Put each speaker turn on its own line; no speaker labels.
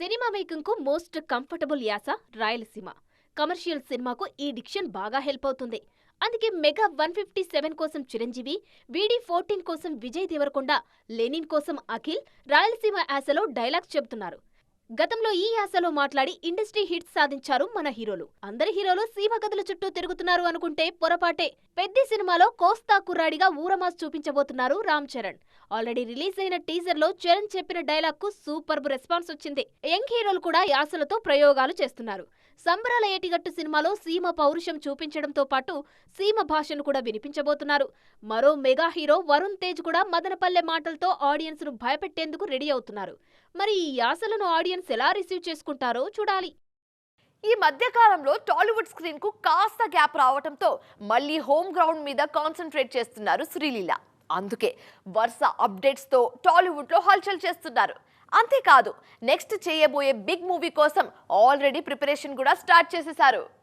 Cinema మేకింగ్కు most comfortable యాస Rayalaseema. Commercial సినిమాకు ఈ డిక్షన్ బాగా హెల్ప్ అవుతుంది. అందుకే మెగా వన్ ఫిఫ్టీ సెవెన్ కోసం చిరంజీవి బీడీ ఫోర్టీన్ కోసం విజయ్ దేవరకొండ లెనిన్ కోసం అఖిల్ రాయలసీమ యాసలో డైలాగ్స్ చెబుతున్నారు. గతంలో ఈ యాసలో మాట్లాడి ఇండస్ట్రీ హిట్స్ సాధించారు మన హీరోలు. అందరి హీరోలు సీమగదుల చుట్టూ తిరుగుతున్నారు అనుకుంటే పొరపాటే. పెద్ద సినిమాలో కోస్తా కుర్రాడిగా ఊరమాస్ చూపించబోతున్నారు రామ్ చరణ్. ఆల్రెడీ రిలీజ్ అయిన టీజర్లో చరణ్ చెప్పిన డైలాగ్కు సూపర్బ్ రెస్పాన్స్ వచ్చింది. యంగ్ హీరోలు కూడా యాసలతో ప్రయోగాలు చేస్తున్నారు. సంబరాల ఏటిగట్టు సినిమాలో సీమ పౌరుషం చూపించడంతో పాటు సీమ భాషను కూడా వినిపించబోతున్నారు. మరో మెగా హీరో వరుణ్ తేజ్ కూడా మదనపల్లె మాటలతో ఆడియన్స్ను భయపెట్టేందుకు రెడీ అవుతున్నారు. మరి ఈ యాసలను ఆడియన్స్ ఎలా రిసీవ్ చేసుకుంటారో చూడాలి.
ఈ మధ్య కాలంలో టాలీవుడ్ స్క్రీన్కు కాస్త గ్యాప్ రావడంతో మళ్ళీ హోమ్ గ్రౌండ్ మీద కాన్సన్ట్రేట్ చేస్తున్నారు శ్రీలీల. అందుకే వరుస అప్డేట్స్తో టాలీవుడ్లో హల్చల్ చేస్తున్నారు. అంతేకాదు నెక్స్ట్ చేయబోయే బిగ్ మూవీ కోసం ఆల్రెడీ ప్రిపరేషన్ కూడా స్టార్ట్ చేసేశారు